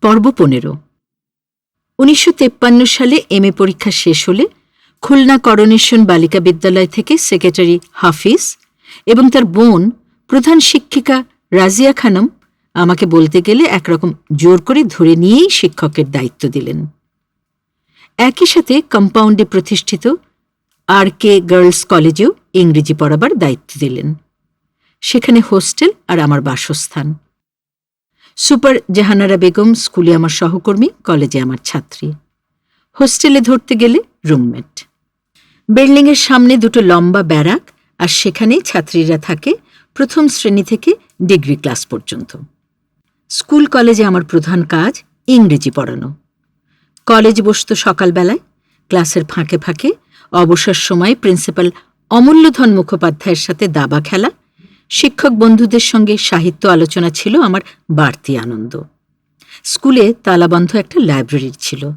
পর্ব পনেরো। উনিশশো সালে এম এ পরীক্ষা শেষ হলে খুলনা করোনেশন বালিকা বিদ্যালয় থেকে সেক্রেটারি হাফিজ এবং তার বোন প্রধান শিক্ষিকা রাজিয়া খানম আমাকে বলতে গেলে একরকম জোর করে ধরে নিয়েই শিক্ষকের দায়িত্ব দিলেন। একই সাথে কম্পাউন্ডে প্রতিষ্ঠিত আর কে গার্লস কলেজেও ইংরেজি পড়াবার দায়িত্ব দিলেন। সেখানে হোস্টেল আর আমার বাসস্থান। সুপার জাহানারা বেগম স্কুলে আমার সহকর্মী, কলেজে আমার ছাত্রী। হোস্টেলে ধরতে গেলে রুমমেট। বিল্ডিংয়ের সামনে দুটো লম্বা ব্যারাক আর সেখানেই ছাত্রীরা থাকে প্রথম শ্রেণি থেকে ডিগ্রি ক্লাস পর্যন্ত। স্কুল কলেজে আমার প্রধান কাজ ইংরেজি পড়ানো। কলেজ বসত সকালবেলায়, ক্লাসের ফাঁকে ফাঁকে, অবসর সময় প্রিন্সিপাল অমূল্যধন মুখোপাধ্যায়ের সাথে দাবা খেলা শিক্ষক বন্ধুদের সঙ্গে সাহিত্য আলোচনা ছিল আমার বাড়তি আনন্দ। স্কুলে তালাবন্ধ একটা লাইব্রেরি ছিল।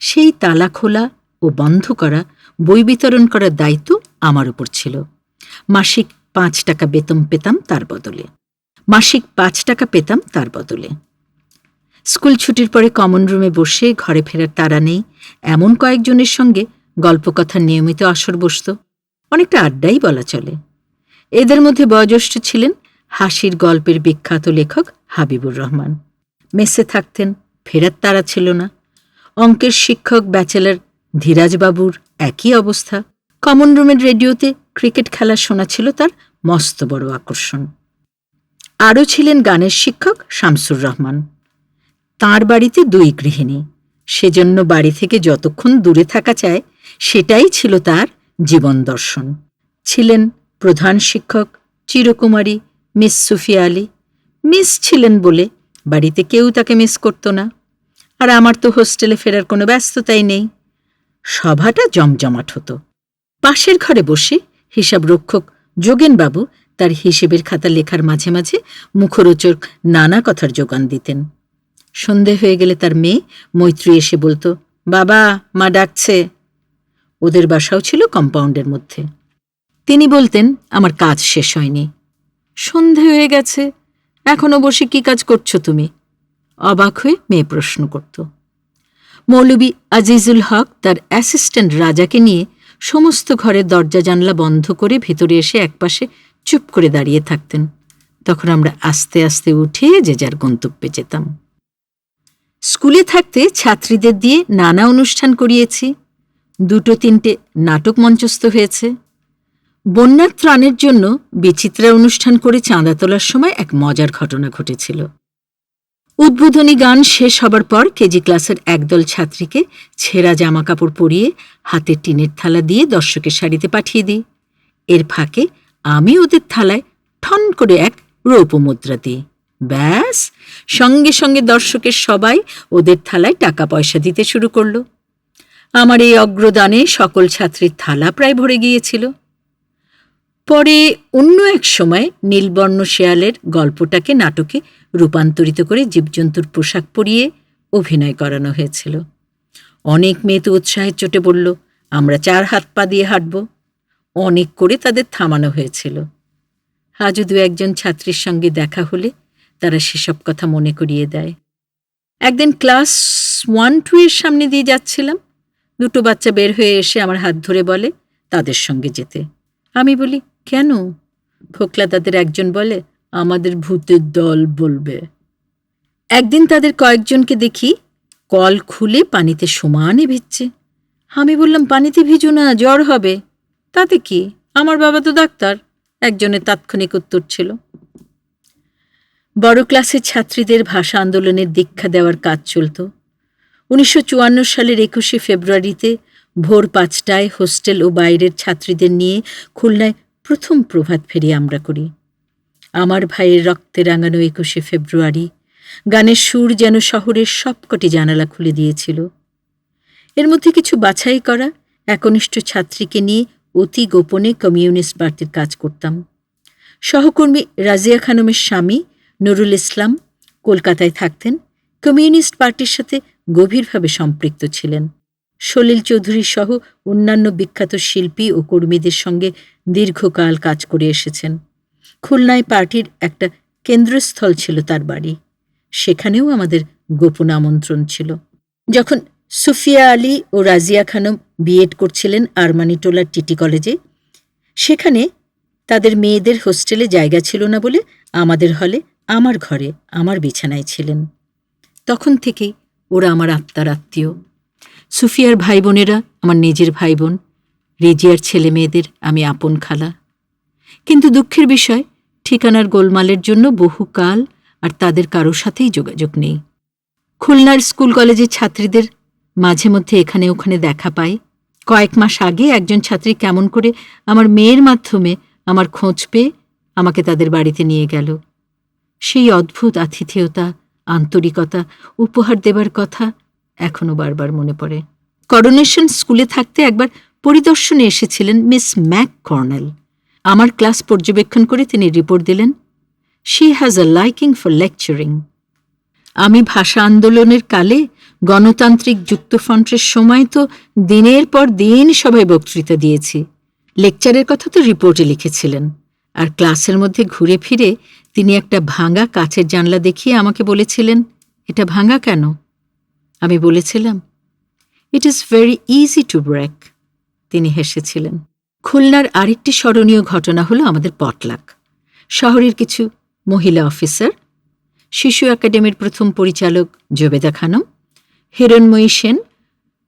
সেই তালা খোলা ও বন্ধ করা, বই বিতরণ করার দায়িত্ব আমার উপর ছিল। মাসিক পাঁচ টাকা বেতন পেতাম তার বদলে। মাসিক পাঁচ টাকা পেতাম তার বদলে। স্কুল ছুটির পরে কমন রুমে বসে ঘরে ফেরার তারা নেই, এমন কয়েকজনের সঙ্গে গল্পকথার নিয়মিত আসর বসত। অনেকটা আড্ডাই বলা চলে। এদের মধ্যে বয়োজ্যেষ্ঠ ছিলেন হাসির গল্পের বিখ্যাত লেখক হাবিবুর রহমান। মেসে থাকতেন, ফেরার তারা ছিল না। অঙ্কের শিক্ষক, ব্যাচেলর ধীরাজবাবুর একই অবস্থা। কমন রুমের রেডিওতে ক্রিকেট খেলা শোনা ছিল তার মস্ত বড় আকর্ষণ। আরও ছিলেন গানের শিক্ষক শামসুর রহমান। তাঁর বাড়িতে দুই গৃহিণী। সেজন্য বাড়ি থেকে যতক্ষণ দূরে থাকা চায়, সেটাই ছিল তার জীবন দর্শন। ছিলেন প্রধান শিক্ষক চিরকুমারী, মিস সুফিয়া আলী। মিস ছিলেন বলে বাড়িতে কেউ তাকে মিস করত না। আর আমার তো হোস্টেলে ফেরার কোনো ব্যস্ততাই নেই। সভাটা জমজমাট হতো। পাশের ঘরে বসে হিসাব রক্ষক যোগেনবাবু তার হিসেবের খাতা লেখার মাঝে মাঝে মুখরোচক নানা কথার যোগান দিতেন। সন্ধে হয়ে গেলে তার মেয়ে মৈত্রী এসে বলতো, বাবা, মা ডাকছে। ওদের বাসাও ছিল কম্পাউন্ডের মধ্যে। তিনি বলতেন, আমার কাজ শেষ হয়নি। সন্ধে হয়ে গেছে। এখনও বসে কি কাজ করছ তুমি? অবাক হয়ে মেয়ে প্রশ্ন করত। মৌলবী আজিজুল হক তার অ্যাসিস্ট্যান্ট রাজাকে নিয়ে সমস্ত ঘরের দরজা জানলা বন্ধ করে ভেতরে এসে একপাশে চুপ করে দাঁড়িয়ে থাকতেন। তখন আমরা আস্তে আস্তে উঠে যে যার গন্তব্যে যেতাম। স্কুলে থাকতে ছাত্রীদের দিয়ে নানা অনুষ্ঠান করিয়েছি। দুটো তিনটে নাটক মঞ্চস্থ হয়েছে। বন্যার ত্রাণের জন্য বিচিত্রা অনুষ্ঠান করে চাঁদা তোলার সময় এক মজার ঘটনা ঘটেছিল। উদ্বোধনী গান শেষ হবার পর কেজি ক্লাসের একদল ছাত্রীকে ছেঁড়া জামা কাপড় পরিয়ে হাতে টিনের থালা দিয়ে দর্শকের শাড়িতে পাঠিয়ে দিই। এর ফাঁকে আমি ওদের থালায় ঠন করে এক রৌপমুদ্রা দিই। ব্যাস, সঙ্গে সঙ্গে দর্শকের সবাই ওদের থালায় টাকা পয়সা দিতে শুরু করল। আমার এই অগ্রদানে সকল ছাত্রীর থালা প্রায় ভরে গিয়েছিল। পরে অন্য এক সময় নীলবর্ণ শেয়ালের গল্পটাকে নাটকে রূপান্তরিত করে জীবজন্তুর পোশাক পরিয়ে অভিনয় করানো হয়েছিল। অনেক মেয়ে তো উৎসাহের চোটে বলল আমরা চার হাত পা দিয়ে হাঁটব। অনেক করে তাদের থামানো হয়েছিল। আজও দু একজন ছাত্রীর সঙ্গে দেখা হলে তারা সেসব কথা মনে করিয়ে দেয়। একদিন ক্লাস ওয়ান টু এর সামনে দিয়ে যাচ্ছিলাম। দুটো বাচ্চা বের হয়ে এসে আমার হাত ধরে বলে, তাদের সঙ্গে যেতে। আমি বলি কেন? ফোকলা তাদের একজন বলে, আমাদের ভূতের দল বলবে। একদিন তাদের কয়েকজনকে দেখি কল খুলে পানিতে সমানে ভিজছে। আমি বললাম, পানিতে ভিজু না, জ্বর হবে। তাতে কি? আমার বাবা তো ডাক্তার, একজনের তাৎক্ষণিক উত্তর ছিল। বড় ক্লাসের ছাত্রীদের ভাষা আন্দোলনের দীক্ষা দেওয়ার কাজ চলত। উনিশশো চুয়ান্ন সালের একুশে ফেব্রুয়ারিতে ভোর পাঁচটায় হোস্টেল ও বাইরের ছাত্রীদের নিয়ে খুলনায় প্রথম প্রভাত ফেরি আমরা করি। আমার ভাইয়ের রক্তে রাঙানো একুশে ফেব্রুয়ারি, গানের সুর যেন শহরের সবকটি জানালা খুলে দিয়েছিল। এর মধ্যে কিছু বাছাই করা একনিষ্ঠ ছাত্রীকে নিয়ে অতি গোপনে কমিউনিস্ট পার্টির কাজ করতাম। সহকর্মী রাজিয়া খানমের স্বামী নুরুল ইসলাম কলকাতায় থাকতেন, কমিউনিস্ট পার্টির সাথে গভীরভাবে সম্পৃক্ত ছিলেন। সলিল চৌধুরী সহ অন্যান্য বিখ্যাত শিল্পী ও কর্মীদের সঙ্গে দীর্ঘকাল কাজ করে এসেছেন। খুলনায় পার্টির একটা কেন্দ্রস্থল ছিল তার বাড়ি। সেখানেও আমাদের গোপন আমন্ত্রণ ছিল। যখন সুফিয়া আলী ও রাজিয়া খানম বিএড করছিলেন আরমানিটোলার টিটি কলেজে, সেখানে তাদের মেয়েদের হোস্টেলে জায়গা ছিল না বলে আমাদের হলে আমার ঘরে, আমার বিছানায় ছিলেন। তখন থেকেই ওরা আমার আত্মার আত্মীয়। সুফিয়ার ভাই বোনেরা আমার নিজের ভাই বোন রেজিয়ার ছেলে মেয়েদের আমি আপন খালা। কিন্তু দুঃখের বিষয়, ঠিকানার গোলমালের জন্য বহুকাল আর তাদের কারও সাথেই যোগাযোগ নেই। খুলনার স্কুল কলেজের ছাত্রীদের মাঝে মধ্যে এখানে ওখানে দেখা পাই। কয়েক মাস আগে একজন ছাত্রী কেমন করে আমার মেয়ের মাধ্যমে আমার খোঁজ পেয়ে আমাকে তাদের বাড়িতে নিয়ে গেল। সেই অদ্ভুত আতিথেয়তা, আন্তরিকতা, উপহার দেবার কথা এখনও বারবার মনে পড়ে। করোনেশন স্কুলে থাকতে একবার পরিদর্শনে এসেছিলেন মিস ম্যাক কর্নেল আমার ক্লাস পর্যবেক্ষণ করে তিনি রিপোর্ট দিলেন she has a liking for lecturing আমি ভাষা আন্দোলনের কালে গণতান্ত্রিক যুক্তফ্রন্টের সময় তো দিনের পর দিন সবাই বক্তৃতা দিয়েছি। লেকচারের কথা তো রিপোর্টে লিখেছিলেন। আর ক্লাসের মধ্যে ঘুরে ফিরে তিনি একটা ভাঙা কাছের জানলা দেখিয়ে আমাকে বলেছিলেন, এটা ভাঙা কেন? আমি বলেছিলাম it is very easy to break তিনি হেসেছিলেন। খুলনার আরেকটি স্মরণীয় ঘটনা হলো আমাদের পটলাক। শহরের কিছু মহিলা অফিসার, শিশু একাডেমির প্রথম পরিচালক জবেদা খানম, হিরণময়ী সেন,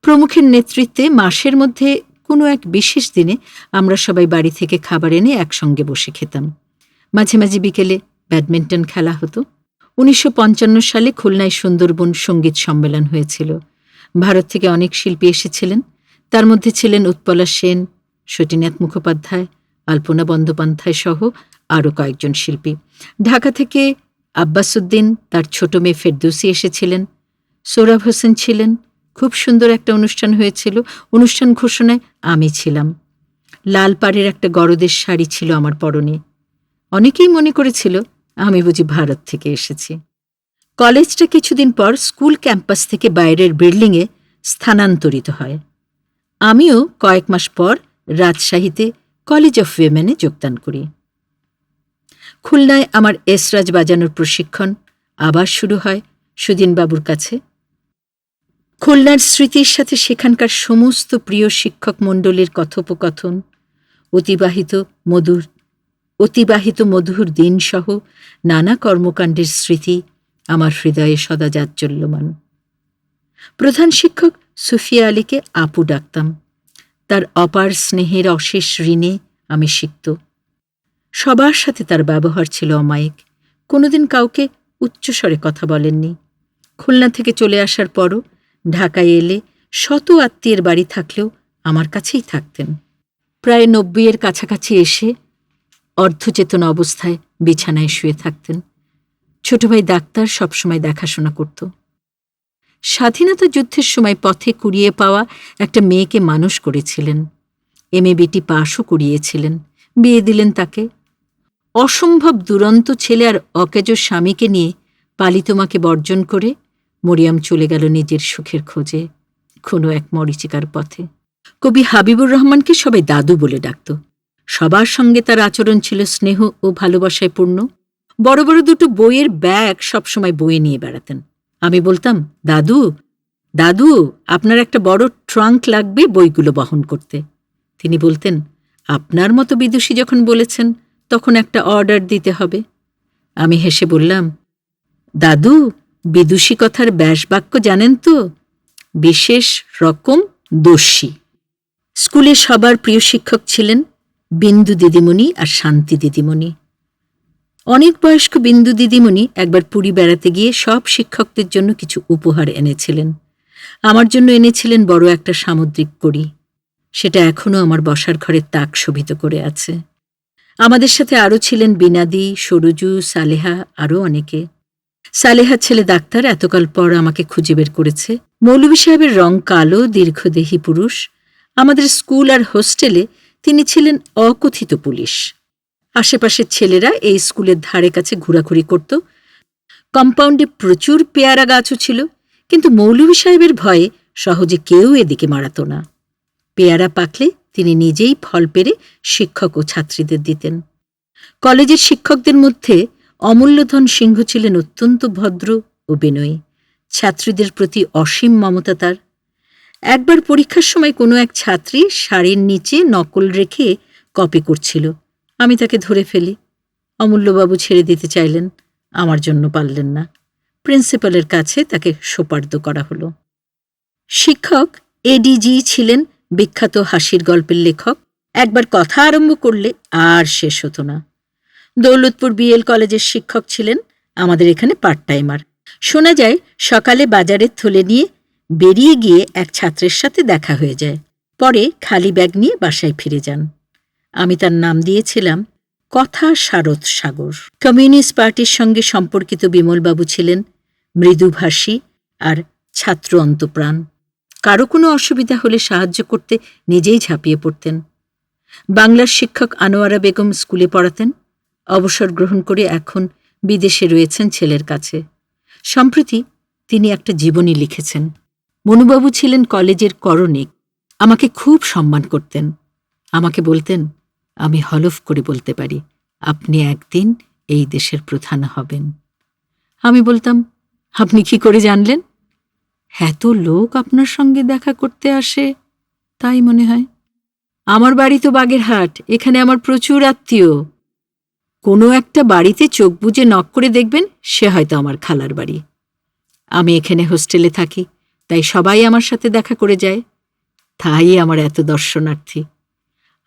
প্রমুখের নেতৃত্বে মাসের মধ্যে কোনো এক বিশেষ দিনে আমরা সবাই বাড়ি থেকে খাবার এনে একসঙ্গে বসে খেতাম। মাঝে মাঝে বিকেলে ব্যাডমিন্টন খেলা হতো। উনিশশো পঞ্চান্ন সালে খুলনায় সুন্দরবন সংগীত সম্মেলন হয়েছিল। ভারত থেকে অনেক শিল্পী এসেছিলেন। তার মধ্যে ছিলেন উৎপলা সেন, সতীনাথ মুখোপাধ্যায়, আলপনা বন্দ্যোপাধ্যায় সহ আরও কয়েকজন শিল্পী। ঢাকা থেকে আব্বাসুদ্দিন তার ছোট মেয়ে ফেরদৌসি এসেছিলেন। সোরাব হোসেন ছিলেন। খুব সুন্দর একটা অনুষ্ঠান হয়েছিল। অনুষ্ঠান ঘোষণায় আমি ছিলাম। লাল পাড়ের একটা গরদের শাড়ি ছিল আমার পরনে। অনেকেই মনে করেছিল আমি বুঝি ভারত থেকে এসেছি। কলেজটা কিছুদিন পর স্কুল ক্যাম্পাস থেকে বাইরের বিল্ডিংয়ে স্থানান্তরিত হয়। আমিও কয়েক মাস পর রাজশাহীতে কলেজ অফ উইমেনে যোগদান করি। খুলনায় আমার এসরাজ বাজানোর প্রশিক্ষণ আবার শুরু হয় সুদিনবাবুর কাছে। খুলনার স্মৃতির সাথে সেখানকার সমস্ত প্রিয় শিক্ষক মণ্ডলীর কথোপকথন, অতিবাহিত মধুর অতিবাহিত মধুর দিনসহ নানা কর্মকাণ্ডের স্মৃতি আমার হৃদয়ে সদা যাচ্চল্যমান প্রধান শিক্ষক সুফিয়া আলীকে আপু ডাকতাম। তার অপার স্নেহের অশেষ ঋণে আমি সিক্ত। সবার সাথে তার ব্যবহার ছিল অমায়িক। কোনোদিন কাউকে উচ্চস্বরে কথা বলেননি। খুলনা থেকে চলে আসার পরও ঢাকায় এলে শত আত্মীয়ের বাড়ি থাকলেও আমার কাছেই থাকতেন। প্রায় নব্বইয়ের কাছাকাছি এসে অর্ধচেতন অবস্থায় বিছানায় শুয়ে থাকতেন। ছোট ভাই ডাক্তার সবসময় দেখাশোনা করত। স্বাধীনতা যুদ্ধের সময় পথে কুড়িয়ে পাওয়া একটা মেয়েকে মানুষ করেছিলেন। এম এ বিটি পাশও করিয়েছিলেন। বিয়ে দিলেন তাকে। অসম্ভব দুরন্ত ছেলে আর অকেজ স্বামীকে নিয়ে পালিতমাকে বর্জন করে মরিয়াম চলে গেল নিজের সুখের খোঁজে কোনো এক মরিচিকার পথে। কবি হাবিবুর রহমানকে সবাই দাদু বলে ডাকত। সবার সঙ্গে তার আচরণ ছিল স্নেহ ও ভালোবাসায় পূর্ণ। বড় বড় দুটো বইয়ের ব্যাগ সবসময় বয়ে নিয়ে বেড়াতেন। আমি বলতাম, দাদু দাদু, আপনার একটা বড় ট্রাঙ্ক লাগবে বইগুলো বহন করতে। তিনি বলতেন, আপনার মতো বিদুষী যখন বলেছেন, তখন একটা অর্ডার দিতে হবে। আমি হেসে বললাম, দাদু, বিদুষী কথার ব্যাসবাক্য জানেন তো? বিশেষ রকম দোষী। স্কুলে সবার প্রিয় শিক্ষক ছিলেন বিন্দু দিদিমণি আর শান্তি দিদিমণি। অনেক বয়স্ক বিন্দু দিদিমণি একবার পুরী বেড়াতে গিয়ে সব শিক্ষকদের জন্য কিছু উপহার এনেছিলেন। আমার জন্য এনেছিলেন বড় একটা সামুদ্রিক কড়ি। সেটা এখনও আমার বসার ঘরের তাক শোভিত করে আছে। আমাদের সাথে আরও ছিলেন বিনাদি, সরুজু, সালেহা, আরও অনেকে। সালেহার ছেলে ডাক্তার এতকাল পর আমাকে খুঁজে বের করেছে। মৌলভী সাহেবের রং কালো, দীর্ঘদেহী পুরুষ। আমাদের স্কুল আর হোস্টেলে তিনি ছিলেন অকথিত পুলিশ। আশেপাশের ছেলেরা এই স্কুলের ধারে কাছে ঘোরাঘুরি করত। কম্পাউন্ডে প্রচুর পেয়ারা গাছও ছিল, কিন্তু মৌলভী সাহেবের ভয়ে সহজে কেউ এদিকে মারাত না। পেয়ারা পাকলে তিনি নিজেই ফল পেরে শিক্ষক ও ছাত্রীদের দিতেন। কলেজের শিক্ষকদের মধ্যে অমূল্যধন সিংহ ছিলেন অত্যন্ত ভদ্র ও বিনয়ী। ছাত্রীদের প্রতি অসীম মমতা তার। একবার পরীক্ষার সময় কোনো এক ছাত্রী শাড়ির নিচে নকল রেখে কপি করছিল। আমি তাকে ধরে ফেলি। অমূল্যবাবু ছেড়ে দিতে চাইলেন, আমার জন্য পারলেন না। প্রিন্সিপালের কাছে তাকে সোপার্দ করা হলো। শিক্ষক, এডিজি ছিলেন বিখ্যাত হাসির গল্পের লেখক। একবার কথা আরম্ভ করলে আর শেষ হতো না। দৌলতপুর বিএল কলেজের শিক্ষক ছিলেন, আমাদের এখানে পার্ট টাইমার শোনা যায়, সকালে বাজারের থলে নিয়ে বেরিয়ে গিয়ে এক ছাত্রের সাথে দেখা হয়ে যায়। পরে খালি ব্যাগ নিয়ে বাসায় ফিরে যান। আমি তার নাম দিয়েছিলাম কথা শারদ সাগর। কমিউনিস্ট পার্টির সঙ্গে সম্পর্কিত বিমলবাবু ছিলেন মৃদুভাষী আর ছাত্র অন্তপ্রাণ। কারও কোনো অসুবিধা হলে সাহায্য করতে নিজেই ঝাঁপিয়ে পড়তেন। বাংলার শিক্ষক আনোয়ারা বেগম স্কুলে পড়াতেন। অবসর গ্রহণ করে এখন বিদেশে রয়েছেন ছেলের কাছে। সম্প্রতি তিনি একটা জীবনী লিখেছেন। মনুবাবু ছিলেন কলেজের করণিক। আমাকে খুব সম্মান করতেন। আমাকে বলতেন, আমি হলফ করে বলতে পারি, আপনি একদিন এই দেশের প্রধান হবেন। আমি বলতাম, আপনি কি করে জানলেন? এত লোক আপনার সঙ্গে দেখা করতে আসে, তাই মনে হয়। আমার বাড়ি তো বাগেরহাট, এখানে আমার প্রচুর আত্মীয়। কোনো একটা বাড়িতে চোখ বুজে নক করে দেখবেন, সে হয়তো আমার খালার বাড়ি। আমি এখানে হোস্টেলে থাকি তাই সবাই আমার সাথে দেখা করে যায়। তাই আমার এত দর্শনার্থী।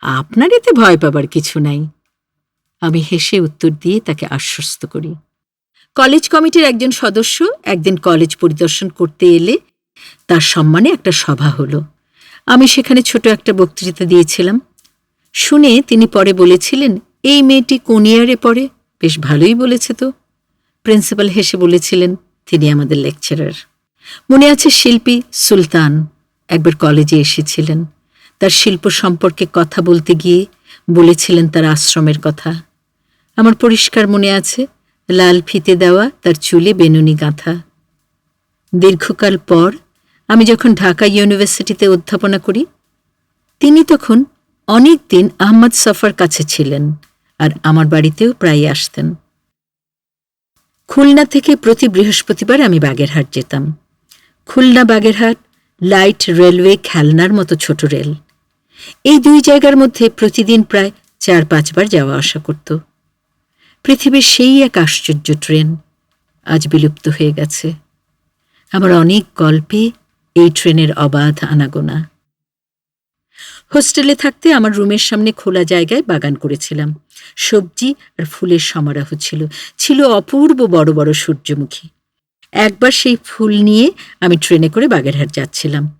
আপনার এতে ভয় পাবার কিছু নাই। আমি হেসে উত্তর দিয়ে তাকে আশ্বস্ত করি। কলেজ কমিটির একজন সদস্য একদিন কলেজ পরিদর্শন করতে এলে তার সম্মানে একটা সভা হলো। আমি সেখানে ছোট একটা বক্তৃতা দিয়েছিলাম। শুনে তিনি পরে বলেছিলেন, এই মেয়েটি কোন ইয়ারে পড়ে? বেশ ভালোই বলেছে তো। প্রিন্সিপাল হেসে বলেছিলেন, তিনি আমাদের লেকচারার। মনে আছে শিল্পী সুলতান? একবার কলেজে এসেছিলেন। তার শিল্প সম্পর্কে কথা বলতে গিয়ে বলেছিলেন তার আশ্রমের কথা। আমার পরিষ্কার মনে আছে, লাল ফিতে দেওয়া তার চুলে বেনুনি গাঁথা। দীর্ঘকাল পর আমি যখন ঢাকা ইউনিভার্সিটিতে অধ্যাপনা করি, তিনি তখন অনেক দিন আহমদ সফার কাছে ছিলেন আর আমার বাড়িতেও প্রায় আসতেন। খুলনা থেকে প্রতি বৃহস্পতিবার আমি বাগেরহাট যেতাম। খুলনা বাগেরহাট লাইট রেলওয়ে খেলনার মতো ছোট রেল। এই দুই জায়গার মধ্যে প্রতিদিন প্রায় চার পাঁচবার যাওয়া আসা করত। পৃথিবীর সেই এক আশ্চর্য ট্রেন আজ বিলুপ্ত হয়ে গেছে। আমার অনেক গল্পে এই ট্রেনের অবাধ আনাগোনা। হোস্টেলে থাকতে আমার রুমের সামনে খোলা জায়গায় বাগান করেছিলাম। সবজি আর ফুলের সমারোহ ছিল। ছিল অপূর্ব বড় বড় সূর্যমুখী। একবার সেই ফুল নিয়ে আমি ট্রেনে করে বাগেরহাট যাচ্ছিলাম।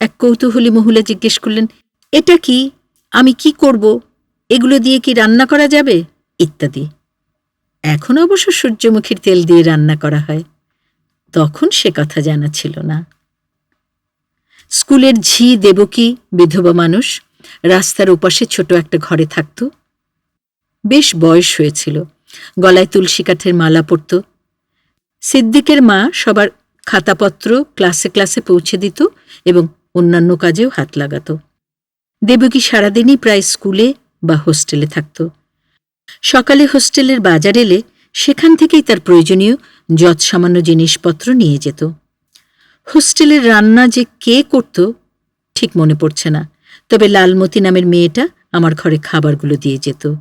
এক কৌতূহলী মহিলা জিজ্ঞেস করলেন, এটা কি? আমি কি করব? এগুলো দিয়ে কি রান্না করা যাবে? ইত্যাদি। এখন অবশ্য সূর্যমুখীর তেল দিয়ে রান্না করা হয়। তখন সে কথা জানা ছিল না। স্কুলের ঝি দেবকী বিধবা মানুষ রাস্তার ওপাশে ছোট একটা ঘরে থাকত। বেশ বয়স হয়েছিল। গলায় তুলসী কাঠের মালা পরত। সিদ্দিকের মা সবার খাতাপত্র ক্লাসে ক্লাসে পৌঁছে দিত এবং অন্যান্য কাজেও হাত লাগাত। দেবকী সারাদিনই প্রায় স্কুলে বা হোস্টেলে থাকত। সকালে হোস্টেলের বাজার এলে সেখান থেকেই তার প্রয়োজনীয় যৎসামান্য জিনিসপত্র নিয়ে যেত। হোস্টেলের রান্না যে কে করত ঠিক মনে পড়ছে না, তবে লালমতি নামের মেয়েটা আমার ঘরে খাবারগুলো দিয়ে যেত,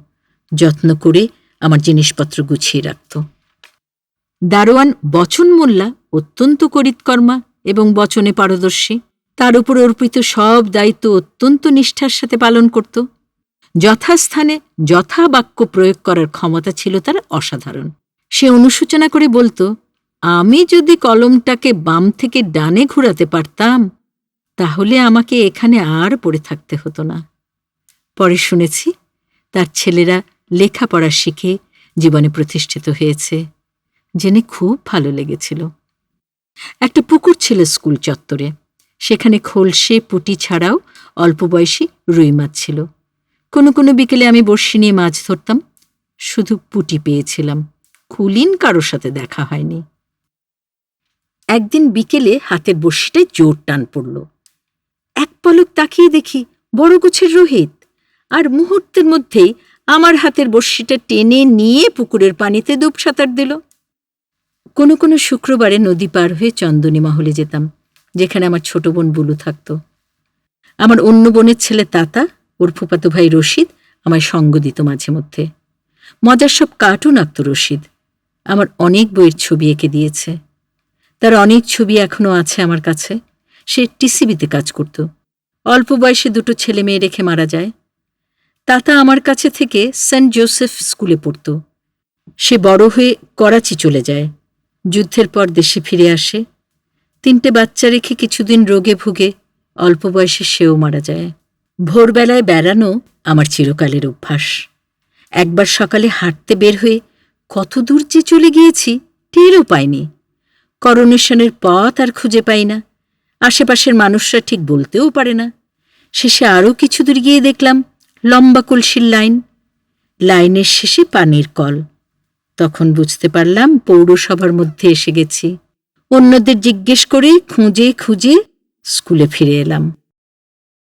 যত্ন করে আমার জিনিসপত্র গুছিয়ে রাখত। দারোয়ান বচন মোল্লা অত্যন্ত করিতকর্মা এবং বচনে পারদর্শী। তার উপর অর্পিত সব দায়িত্ব অত্যন্ত নিষ্ঠার সাথে পালন করত। যথাস্থানে যথাবাক্য প্রয়োগ করার ক্ষমতা ছিল তার অসাধারণ। সে অনুসূচনা করে বলতো, আমি যদি কলমটাকে বাম থেকে ডানে ঘুরাতে পারতাম, তাহলে আমাকে এখানে আর পড়ে থাকতে হতো না। পরে শুনেছি, তার ছেলেরা লেখাপড়া শিখে জীবনে প্রতিষ্ঠিত হয়েছে। জেনে খুব ভালো লেগেছিল। একটা পুকুর ছিল স্কুল চত্বরে। সেখানে খোলসে পুটি ছাড়াও অল্প বয়সী রুই মাছ ছিল। কোনো কোনো বিকেলে আমি বর্ষি নিয়ে মাছ ধরতাম। শুধু পুটি পেয়েছিলাম। কুলিন কারোর সাথে দেখা হয়নি। একদিন বিকেলে হাতের বড়শিটায় জোর টান পড়ল। এক পলক তাকিয়ে দেখি বড় গুছের রোহিত। আর মুহূর্তের মধ্যেই আমার হাতের বড়শিটা টেনে নিয়ে পুকুরের পানিতে ডুব সাঁতার দিল। কোনো কোনো শুক্রবারে নদী পার হয়ে চন্দনী মহলে যেতাম, যেখানে আমার ছোট বোন বুলু থাকত। আমার অন্য বোনের ছেলে তাতা, ওর ফুপাতো ভাই রশিদ, আমায় সঙ্গ দিত মাঝে মধ্যে। মজার সব কার্টুন আঁকত রশিদ। আমার অনেক বইয়ের ছবি এঁকে দিয়েছে। তার অনেক ছবি এখনও আছে আমার কাছে। সে টিসিবিতে কাজ করত। অল্প বয়সে দুটো ছেলে মেয়ে রেখে মারা যায়। তাতা আমার কাছে থেকে সেন্ট জোসেফ স্কুলে পড়ত। সে বড় হয়ে করাচি চলে যায়। যুদ্ধের পর দেশে ফিরে আসে। তিনটে বাচ্চা রেখে কিছুদিন রোগে ভুগে, অল্প বয়সে সেও মারা যায়। ভোরবেলায় বেড়ানো আমার চিরকালের অভ্যাস। একবার সকালে হাঁটতে বের হয়ে কত দূর যে চলে গিয়েছি টেরও পাইনি। করোনেশনের পথ আর খুঁজে পাই না। আশেপাশের মানুষরা ঠিক বলতেও পারে না। শেষে আরও কিছু দূর গিয়ে দেখলাম লম্বা কলসির লাইন। লাইনের শেষে পানির কল। তখন বুঝতে পারলাম পৌরসভার মধ্যে এসে গেছি। অন্যদের জিজ্ঞেস করে খুঁজে খুঁজে স্কুলে ফিরে এলাম।